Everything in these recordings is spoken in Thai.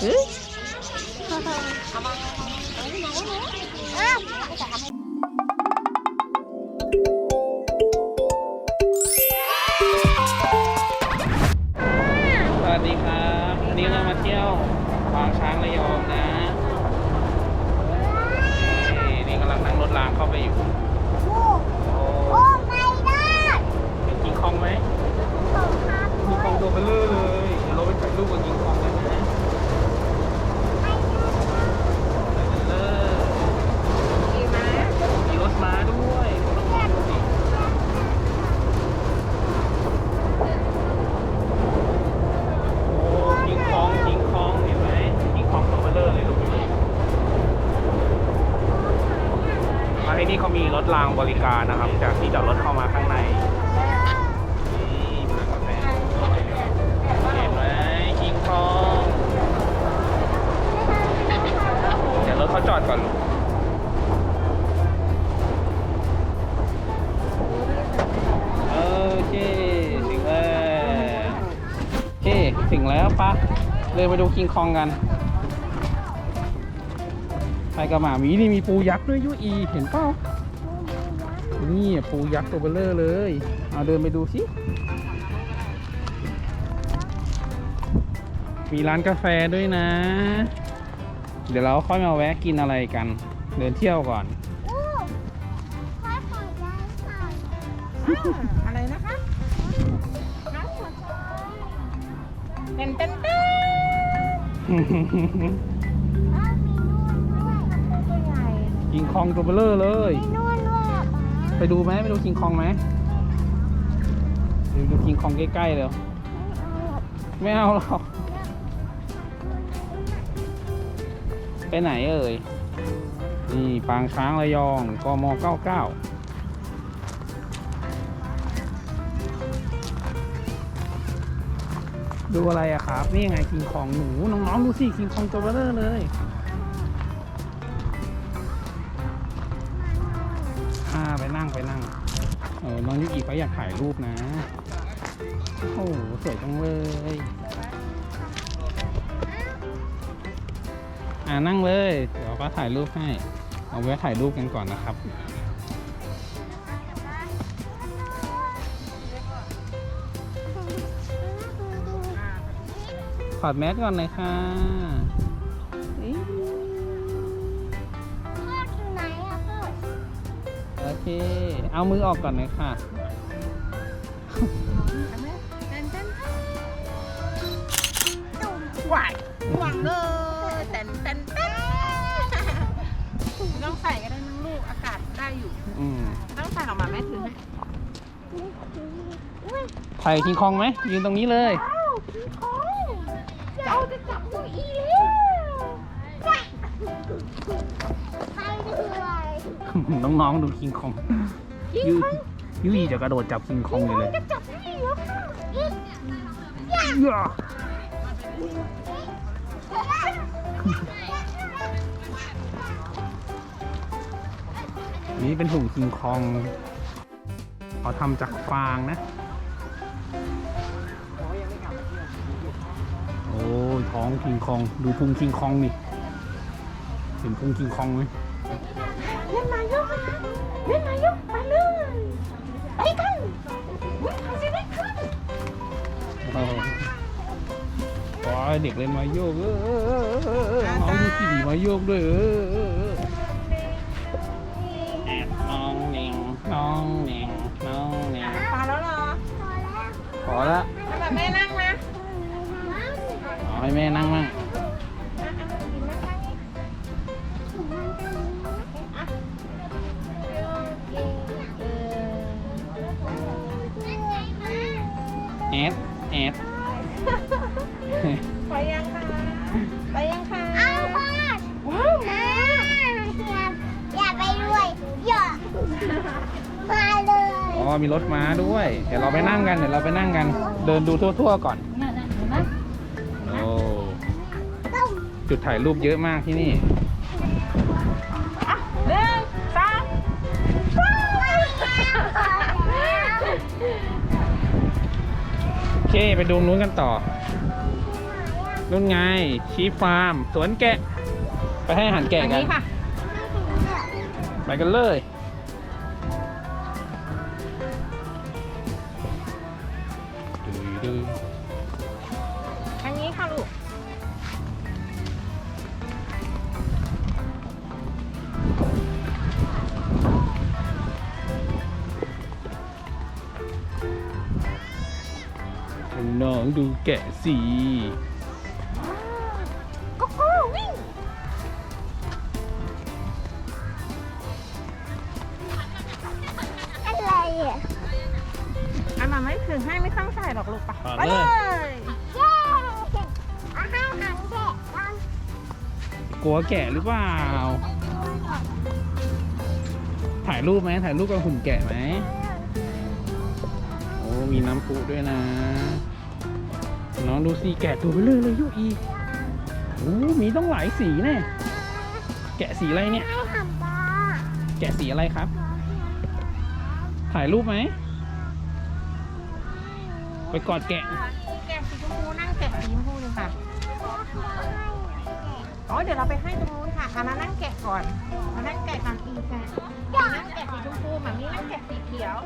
เรถรางบริการนะครับ จากที่จอดรถเข้ามาข้างในนี่มากาแฟเห็นไหมคิงคองเดี๋ยวรถเขาจอดก่อนลูกโอเคถึงแล้วโอเคถึงแล้วปะเลยไปดูคิงคองกันไปกับหมามีนี่มีปูยักษ์ด้วยยุอีเห็นเปล่า ปูยักษ์ตัวเบลเลอร์เลย เอาเดินไปดูสิ มีร้านกาแฟด้วยนะ เดี๋ยวเราค่อยมาแวะกินอะไรกัน เดินเที่ยวก่อนโอ้ข้าขอย้ายค่ะอะไรนะคะข้าขอย้ายเป็นเป็นเป็นอ้าวมีนู่นด้วยตัวใหญ่คิงคองตัวเบลเลอร์เลย มีนู่นด้วยอะป๊า ไปดูไหมไปดูคิงคองไหมไปดูคิงคองใกล้ๆเลยไม่เอาหรอกไปไหนเอ่ย นี่ปางช้างระยองกม99ดูอะไรอะครับ นี่ไงคิงคองหนู น้องๆดูสิคิงคองตัวเบลเลอร์เลย นั่งไปนั่ง เออน้องยุกิเขาอยากถ่ายรูปนะ โอ้โหสวยจังเลย อ่านั่งเลย เดี๋ยวป้าถ่ายรูปให้ เอาไว้ถ่ายรูปกันก่อนนะครับถอดแมสก่อนเลยค่ะ เคเอามือออกก่อนเลยค่ะ หวานหวังเลยเต้นเต้นเต้นต้องใส่ก็ได้น้งลูกอากาศได้อยู่อืมต้องใส่ออกมาแม่ถือให้อุ้ยถ่ายคิงคองไหมยืนตรงนี้เลยอ้าวพี่คงเราจะจับตัวอีแล้วใครด้วย น้องๆดูคิงคองยูยูอีจะกระโดดจับคิงคองอยู่เลยจะจับพี่เหรอค่ะอีกอย่าย่านี่เป็นถุงคิงคองเขาทำจากฟางนะ โอ้ยท้องคิงคอง ดูพุงคิงคองนี่เห็นพุงคิงคองไหม โอ้โหว้าเด็กเล่นมาโยกเออเอาดูขี่มาโยกด้วยเออน้องเน่งน้องเน่งน้องเน่งพอแล้วเหรอพอแล้วพอละทำแบบแม่นั่งนะเอาให้แม่นั่งมั่ง มีรถม้าด้วย เดี๋ยวเราไปนั่งกัน เดี๋ยวเราไปนั่งกัน เดินดูทั่วๆก่อนโอ้ต้องจุดถ่ายรูปเยอะมากที่นี่หนึ่งสองโอเค ไปดูนู้นกันต่อ นู่นไง ชีฟาร์ม สวนแกะ ไปให้อาหารแกะอันกัน นี้ค่ะ ไปกันเลย สีก็โก้วิ่งอะไรอะอันนั้นไม่ถึงให้ไม่ต้องใส่หรอกลูกไปเอาไปเลเลยยเย้อาหารหันเด็กกันกลัวแกะหรือเปล่า ถ่ายรูปไหมถ่ายรูปกับหุ่นแกะไหมโอ้มีน้ำพุด้วยนะ น้องดูสิแกะตัวไปเลยเลยยุอีโอ้มีต้องหลายสีแน่แกะสีอะไรเนี่ย ทำบ้าแกะสีอะไรครับ ถ่ายรูปไหม ไปกอดแกะ แกะสีชมพูนั่งแกะสีชมพูเลยค่ะ อ๋อ เดี๋ยวเราไปให้ตรงนู้นค่ะอันนั้นนั่งแกะก่อนมานั่งแกะก่อนอีกค่ะนั่งแกะสีชมพูแบบนี้นั่งแกะสีเขียว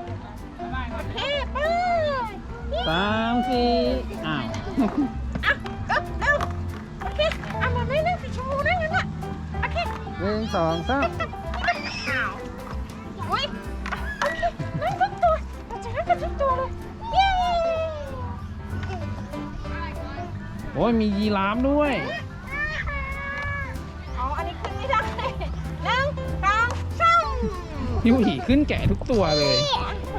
โอเคไปสามสี่ อ้าวอะเร็วเร็วโอเคอะมันไม่นั่งสีชมพูได้งั้นอะโอเคหนึ่งสองสามอ้าวอุ้ยโอเคนั่งทุกตัวเราจะนั่งกันทุกตัวเลยเย้โอ้ยมียีราฟด้วย อ๋ออันนี้ขึ้นไม่ได้หนึ่งสองสามยูหีขึ้นแกะทุกตัวเลย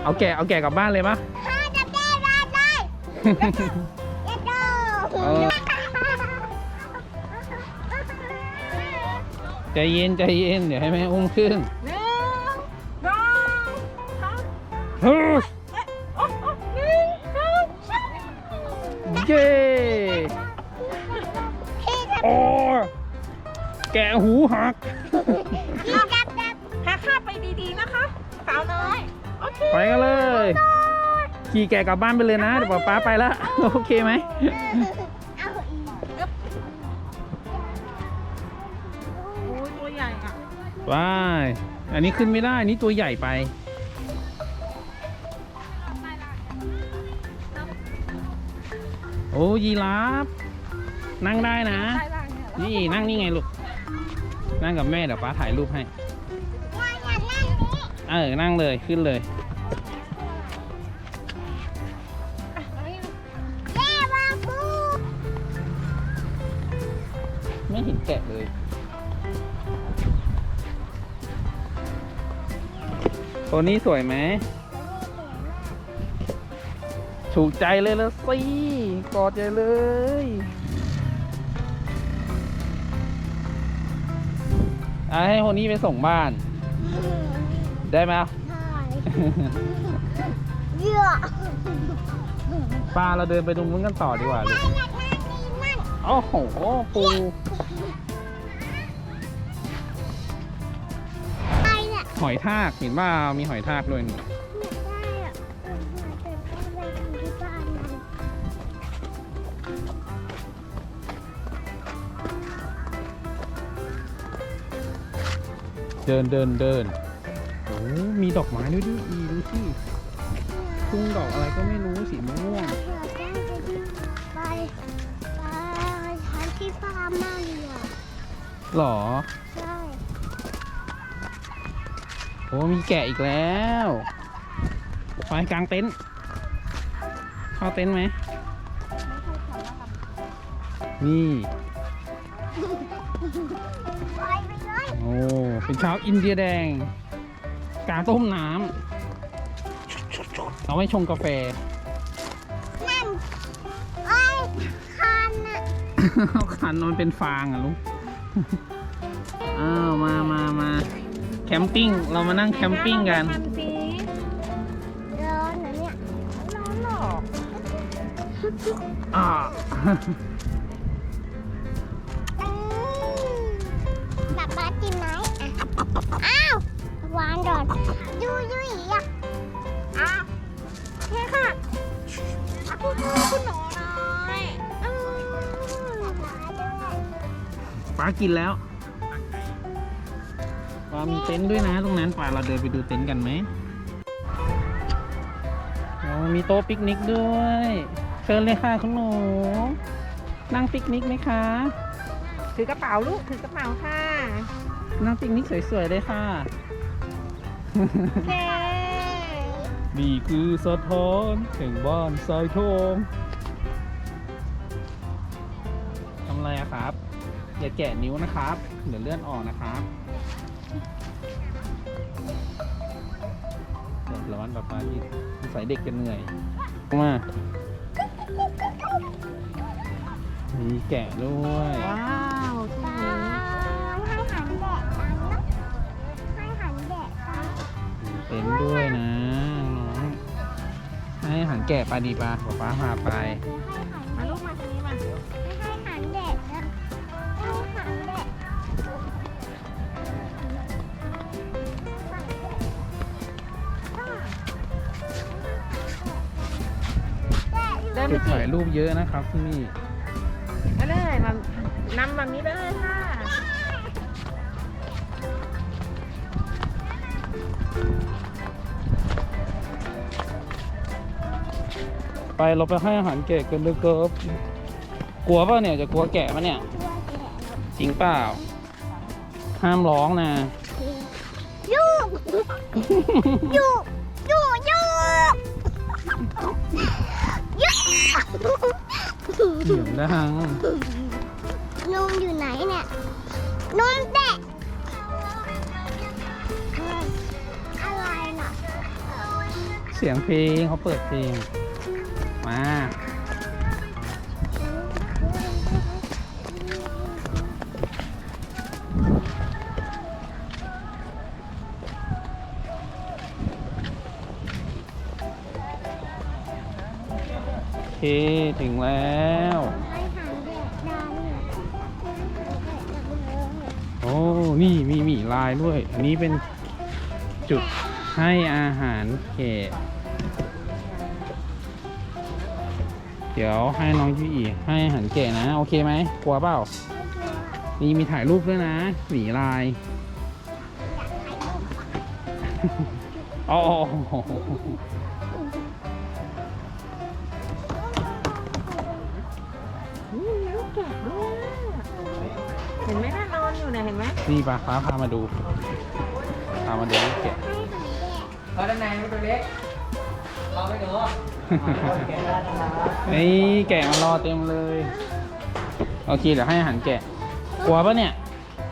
เอาแกะเอาแกะกลับบ้านเลยปะถ้าจะได้ได้ได้เด็กดู ใจเย็นใจเย็นเดี๋ยวให้แม่อุ้มขึ้นหนึ่งสองสามเฮ้ยเอ๊ะโอ้โอ้หนึ่งสองสามเย้พี่จะโอ้แกะหูหัก พี่จะแบบหาค่าไปดีๆนะคะ สาวน้อย โอเคไปกันเลย ขี่แกะกลับบ้านไปเลยนะ เดี๋ยวป๊าป๊าไปละโอเคไหม เอันนี้ขึ้นไม่ได้อันนี้ตัวใหญ่ไป โอ้ยีราฟนั่งได้นะได้ล่างเนี่ยนี่นั่งนี่ไงลูก นั่งกับแม่เดี๋ยวป้าถ่ายรูปให้ว่าอย่านั่งนี้เออ นั่งเลยขึ้นเลยเย้บาบูไม่เห็นแกะเลย ตัวนี้สวยไหม ถูกใจเลยละสิ กอดใจเลย อะให้คนนี้ไปส่งบ้าน ได้ไหมเยอะป้าเราเดินไปตรงนู้นกันต่อดีกว่าลูกอยากนั่งนี่นั่งโอ้โห ปูไป หอยทากเห็นว่ามีหอยทากด้วยนี่อยากได้อะเออแต่ต้องไปทำที่บ้านมันเดินเดินเดินโอ้มีดอกไม้ด้วยดิอีดูสิทุ่งดอกอะไรก็ไม่รู้สีม่วงอยากได้ไปที่ไปไปใช้ที่ฟาร์มมากเลยอะหรอ ใช่ โอ้มีแกะอีกแล้วไปกลางเต็นท์เข้าเต็นท์ไหมนี่ไปไปเลยโอ้เป็นชาวอินเดียแดงกาต้มน้ำเอาไว้ชงกาแฟนั่นไอ้ยคันอะเอาขันมันเป็นฟางอะลูก คมปิ้ง เรามานั่งแคมปิ้งกันทำสิร้อนนะเนี่ยร้อนหรอกอ่าอืมแบบบ้าจิมไหมอะอ้าววานดอนยูยูอีอะอ้าวโอเคค่ะอะคุณคุณหนูน้อยอืมป้ากินแล้ว ป้ามีเต็นท์ด้วยนะตรงนั้นป้าเราเดินไปดูเต็นท์กันไหมโอ้มีโต๊ะปิกนิกด้วยเชิญเลยค่ะคุณหนูนั่งปิกนิกไหมคะถือกระเป๋าลูกถือกระเป๋าค่ะ นั่งปิกนิกสวยๆเลยค่ะโอเคนี่คือสะท้อนแห่งบ้านทรายทองทำอะไรอะครับ อย่าแกะนิ้วนะครับ เดี๋ยวเลื่อนออกนะครับ ปร้อนแบบมาที่ใส่เด็กจะเหนื่อยมามีแกะด้วยว้าวใช่ไหมให้หันแดดตังนะให้หันแดดตังเต็มด้วยนะน้องให้หันแกะไปดีปลาป๊าพาไป เดินไปจุดสิถ่ายรูปเยอะนะครับที่นี่มาเลยมานำแบบนี้ไปเลยค่ะ ไปเราไปให้อาหารแกะกันเลยเกิบกลัวป่ะเนี่ยจะกลัวแกะปะเนี่ย จริงเปล่า ห้ามร้องนะยูกยูกยูก เสียงดังนมอยู่ไหนเนี่ยนมแตะอะไรน่ะ เสียงเพลงเขาเปิดเพลง มา เคถึงแล้วให้หันแดดดังโอ้นี่มีหมีลายด้วย อันนี้เป็นจุดให้อาหารแกะเดี๋ยวให้น้องยูอีให้อาหารแกะนะ โอเคไหมกลัวเปล่านี่มีถ่ายรูปด้วยนะหมีลายอ๋อ นี่ยเห็นไหมนี่ปะฟ้าพามาดู พามาดูลูกแกะเอาด้านในมันตัวเล็กเราไม่หนูนี่แกะมารอเต็มเลย โอเคเดี๋ยวให้อาหารแกะ กลัวปะเนี่ย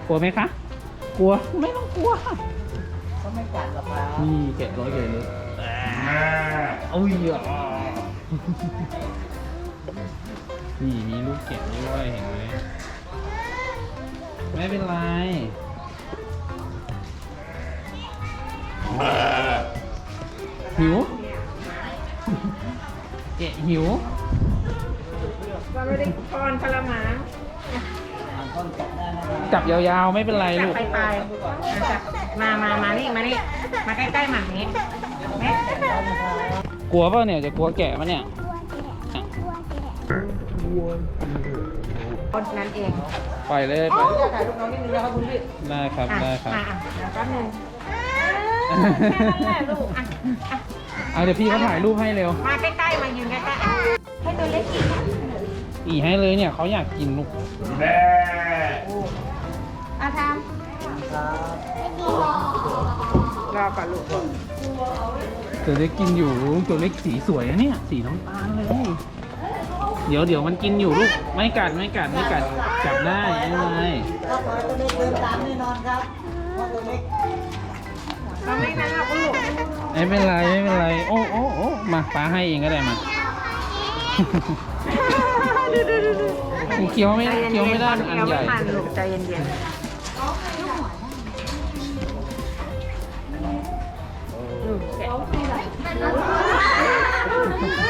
กลัวไหมคะ กลัว ไม่ต้องกลัว ก็ไม่กัดหรอกครับนี่แกะร้อยใหญ่เลยโอ้ยอะนี่มีลูกแกะด้วยเห็นไหม ไม่เป็นไรหิวแกะหิวก็ไม่ได้พรพละหมาต้นกัดได้นะครับจับยาวๆไม่เป็นไรจับลูกไปไปจับมามามานี่มานี่มาใกล้ๆหมานี้แม่กลัวเปล่าเนี่ยจะกลัวแกะปะเนี่ย คนนั้นเองปล่อยเลยขปอล่อยอนุญาตถ่ายรูปน้องนิดนึงนะครับคุณพี่ได้ครับอะได้ครับ อะอะเดี๋ยวแป๊บนึงแค่นั้นแหละลูกอะอะเอาเดี๋ยวพี่เขาถ่ายรูปให้เร็ว มาใกล้ๆมายืนใกล้ๆให้ตัวเล็กอีกอีให้เลยเนี่ยเขาอยากกินลูกอาทามครับรอก่อนลูกตัวเล็กกินอยู่ตัวเล็กสีสวยนะเนี่ย สีน้ำตาลเลย เดี๋ยวเดี๋ยวมันกินอยู่ลูก ไม่กัดไม่กัดไม่กัดจับได้ไม่เป็นไรถ้าปล่อยตัวเล็กเดินตามแน่นอนครับเพราะตัวเล็กเราไม่นั่งเราก็ลูกไม่เป็นไรไม่เป็นไรโอ้โอ้โอ้มาป้าให้เองก็ได้มาเคี้ยวไม่เคี้ยวไม่ได้มันอันใหญ่เคี้ยวไม่ทันลูกใจเย็นๆลูกแกะ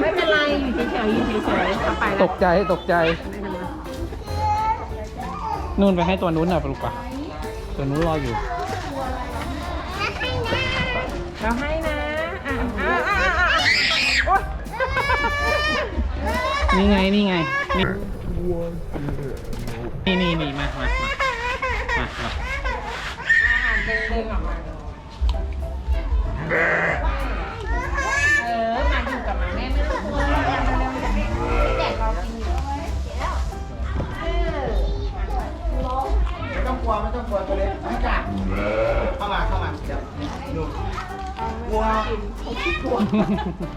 ไม่เป็นไรอยู่เฉยๆอยู่เฉยๆเอาไปตแล้วกใจตกใจ นู่นไปให้ตัวนู้นน่ะปลูกปะตัวนู้นรออยู่ เราให้นะอะอะอะอะอะโอ๊ยนี่ไงนี่ไง นี่นี่นี่นี่มามามามามาอาหารเด้งๆออกมา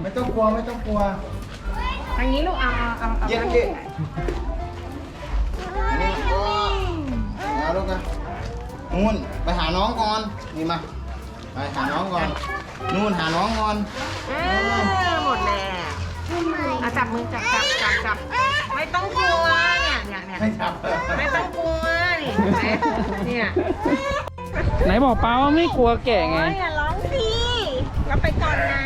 ไม่ต้องกลัวไม่ต้องกลัวทางนี้ลูกเอาเอาเอาเอาเย็นดินี่ก็เอาลูกนะนู่นไปหาน้องก่อนนี่มาไปหาน้องก่อนนู่นหาน้องก่อนเออหมดแล้วอะจับมือจับจับจับจับไม่ต้องกลัวเนี่ยเนี่ยเนี่ยไม่จับไม่ต้องกลัวนี่เห็นไหมเนี่ยไหนบอกป้าว่าไม่กลัวแก่ไงโอ้ยอย่าร้องสิเราไปก่อนนะ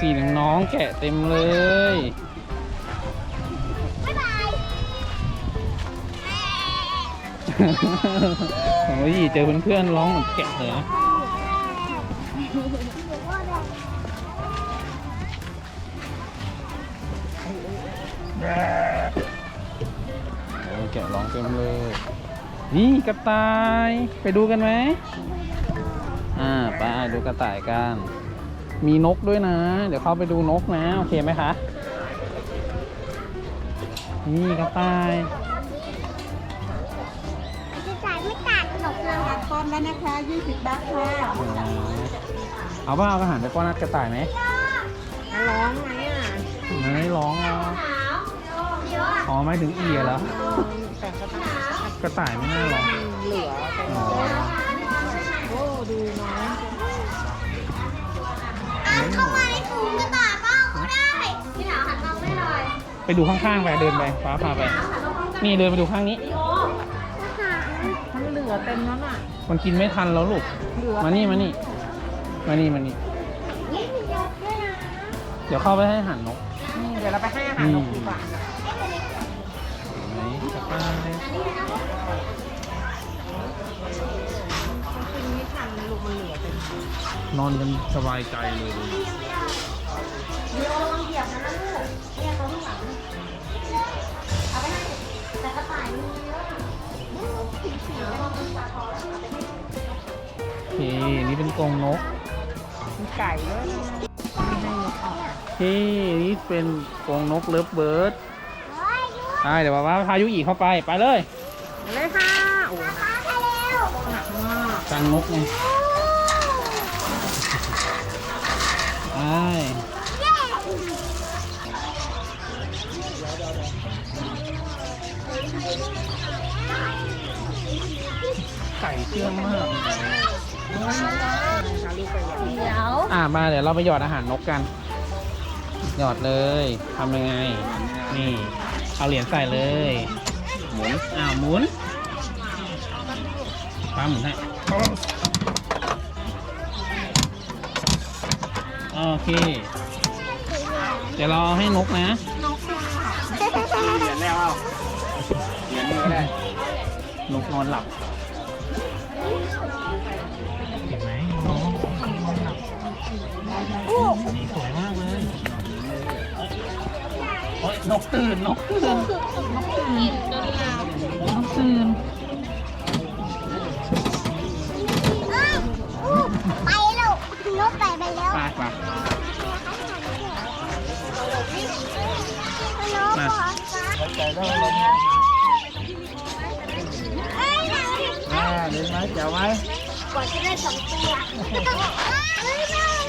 สิน้องๆแกะเต็มเลย บ๊ายบายโอ้ยเจอเพื่อนๆร้องเหมือนแกะเลยนะโอ้ยแกะร้องเต็มเลย นี่กระต่าย ไปดูกันไหม อ่า ไปดูกระต่ายกัน มีนกด้วยนะ เดี๋ยวเข้าไปดูนกนะ โอเคไหมคะ นี่กระต่าย จะจ่ายไม่ตัดหนกเลยต้นแล้วนะคะ20บาทค่ะเอาว่าเอาอาหารไปป้อนนัดกระต่ายไหมร้องไหมอะไม่ร้องอะอ๋อไม่ถึงเอียเหรอแต่ก็ต้องกระต่ายไม่น่าร้อง เหลือแต่อ๋อโอ้ดูน้องอ่านเข้ามาในถุงกระดาษบ้างก็ได้พี่หนาวหันมาไม่หน่อยไปดูข้างๆไปเดินไปฟ้าพาไป นี่เดินไปดูข้างนี้มันเหลือเต็มแล้วน่ะ มันกินไม่ทันแล้วลูก เหลือมานี่มานี่ มานี่มานี่ นี่มียาด้วยนะเดี๋ยวเข้าไปให้อาหารนกนี่เดี๋ยวเราไปให้อาหารนกดีกว่า ไหนกระต่ายกิ มันเหลือเต็มนอนกันสบายใจเลยเดี๋ยวระวังเหยียบนะนะลูกเนี่ยเขาข้างหลังเอาไปให้แต่กระต่ายมีเยอะสีเขียวมองเป็นปลาทองแล้วเอาไปให้โอเคนี่เป็นกรงนกมีไก่ด้วยให้นกออกโอเคนี่เป็นกรงนกเลิฟเบิร์ดใช่เดี๋ยวว่าพายุอีเข้าไปไปเลย เลยค่ะโอ้ปลาทะเลวหนักมากกันนกไง ไก่เชื่องมากพาลูกไปอย่างนี้เดี๋ยวอ่ามาเดี๋ยวเราไปหยอดอาหารนกกัน หยอดเลยทำยังไง นี่ เอาเหรียญใส่เลย หมุนอ้าวหมุนป้าหมุนให้ โอเค เดี๋ยวเราเอให้นกนะ นกเหรียญแล้วเอาเหรียญนี้ก็ได้นกนอนหลับเห็นไหมน้องนอนหลับนี่สวยมากเลยโอ๊ยนกตื่นนกตื่นนกตื่นนกตื่น นกไปไปแล้วไปไปนกมาขอใจแล้วลงเอ้ยอ่าเห็นไหมเจ๋วไหมกว่าจะได้สองตัว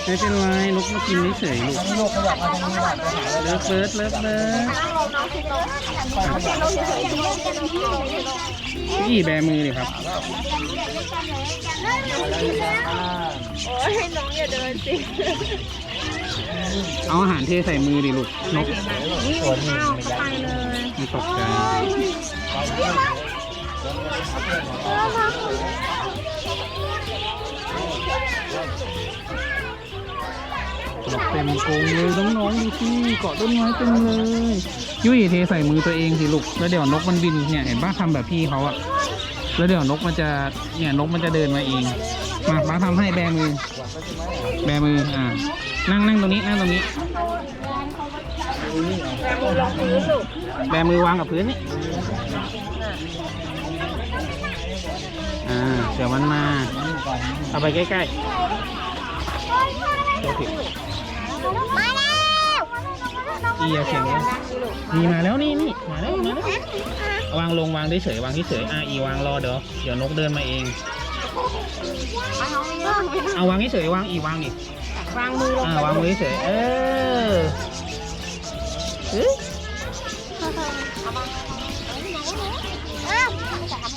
ไม่เป็นไรนกมากินเฉยๆลูกอันนี้ลูกขยับมาทางนี้หน่อยไปหาเลยเลิฟเบิร์ดเลิฟเบิร์ดพี่แบมือเลยครับ โอ้ยให้น้องอย่าเดินสิเอาอาหารเทใส่มือดิลูกนกนี่ข้าวเข้าไปเลยมีตกใจนกเต็มกรงเลยน้องๆดูสิเกาะต้นไม้เต็มเลย ยุ้ยเทใส่มือตัวเองสิลูกแล้วเดี๋ยวนกมันบินเนี่ยเห็นป้าทำแบบพี่เขาอะแล้วเดี๋ยวนกมันจะเนี่ยนกมันจะเดินมาเอง มาป้าทำให้แบมือ แบมือ อ่า นั่งนั่งตรงนี้ นั่งตรงนี้ แบมือวางกับพื้นนี่ อ่า เดี๋ยวมันมา เอาไปใกล้ๆโอเคมาแล้วอีอเสียงนี่มาแล้วนี่นี่มาแล้วมาแล้ววางลงวางเฉยวางเฉยอะอีวางรอเดี๋ยวเดี๋ยวนกเดินมาเอง เอาวางเฉยๆวางอีวางอีกวางมือลงอ่าไปวางมือเฉยๆเออเอ๊ะ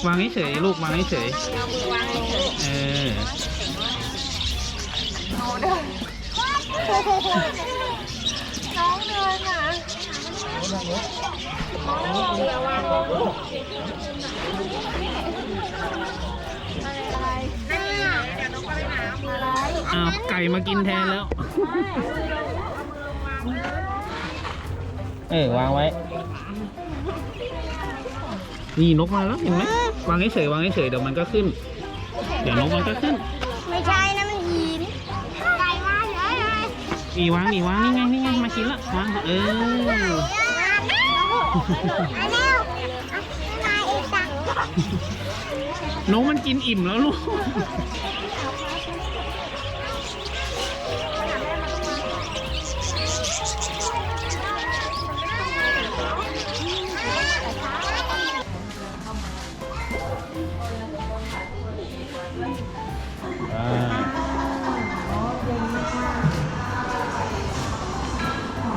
วางเฉยๆลูกวางเฉยเอามือวางลงเฉยๆเออน้องเดินอะมือวางลงลูก อ้าวไก่มากินแทนแล้ว เออวางไว้ นี่นกมาแล้วเห็นไหมวางเฉยๆวางเฉยๆเดี๋ยวมันก็ขึ้น เดี๋ยวนกมันก็ขึ้น ไม่ใช่นะมันหินไก่มาเลยอีวางอีวางนี่ไงนี่ไงมากินละวางเออมาแล้วมาอีกตัง นกมันกินอิ่มแล้วลูก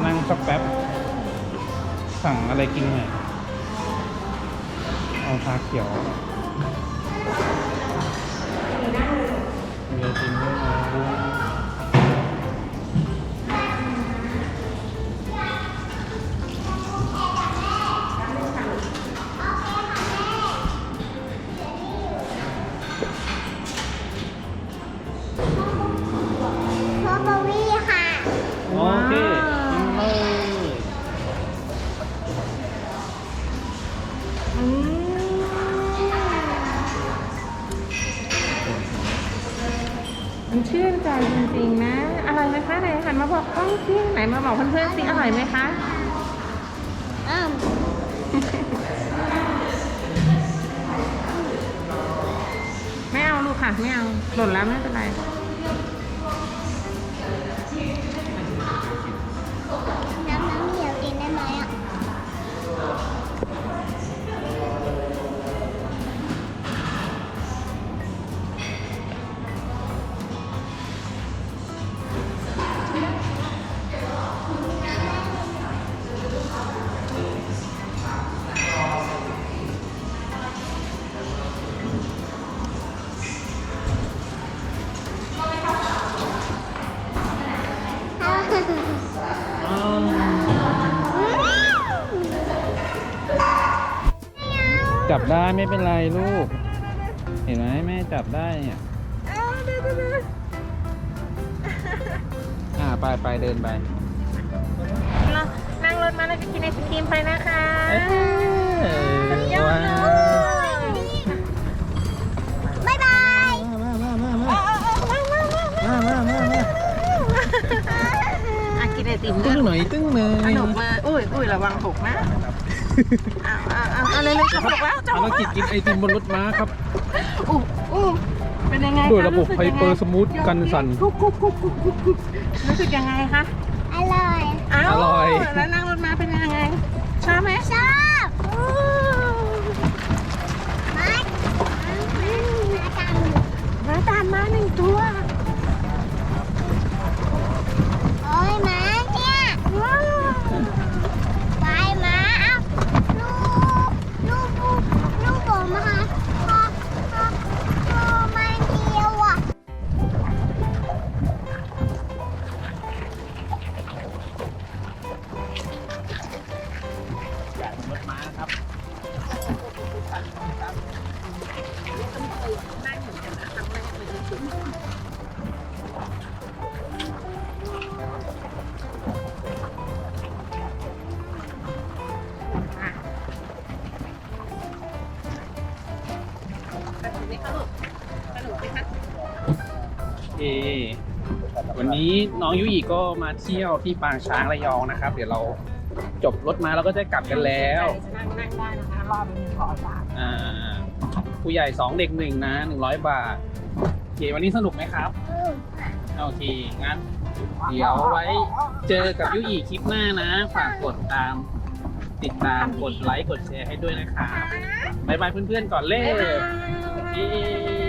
นั่งสักแป๊บ สั่งอะไรกินหน่อยเอาชาเขียว ชื่นใจจริงๆนะอร่อยไหมคะไหนหันมาบอกกล้องสิไหนมาบอกเพื่อนๆสิอร่อยไหมคะอืมไม่เอาลูกค่ะไม่เอาหล่นแล้วไม่เป็นไร จับได้ไม่เป็นไรลูก เห็นไหมแม่จับได้เนี่ยอ่าไปไปเดินไปเรานั่งรถมาแล้วก็กินไอศครีมไปนะคะเอ้ยสุดยอดว้าเลวยบ๊ายบายมามามามามามามามามามามามาอะกินไอติมตึ้นะงหน่อยตึ้งหน่อยขนมมาอุ้ยอุ้ยระวังหกนะเอาเอาเลยจะหกแล้วจะหภารกกิจกินไอติมบนรถม้าครับ อู้อู้เป็นยังไงคด้วยระบบไฮเปอร์สมูทกันสั่นกุ๊กกุ๊กกุ๊กกุ๊กกุ๊กกุ๊กรู้สึกยังไงคะอร่อย อ้าวอร่อย แล้วนั่งรถมาเป็นยังไงชอบไหมชอบมามาตามมาตามมาหนึ่งตัว วันนี้น้องยุอีก็มาเที่ยวที่ปางช้างระยองนะครับ เดี๋ยวเราจบรถมาเราก็จะกลับกันแล้วนั่งนั่งได้นะคะรอบนึงขอสามอ่าผู้ใหญ่สองเด็กหนึ่งนะหนึ่งร้อยบาทโอเควันนี้สนุกไหมครับโอเคงั้น เดี๋ยวไว้เจอกับยุอีคลิปหน้านะ ฝากกดตาม ติดตามกดไลค์กดแชร์ให้ด้วยนะครับบ๊ายบายเพื่อนๆก่อนเล่บ๊ายบาย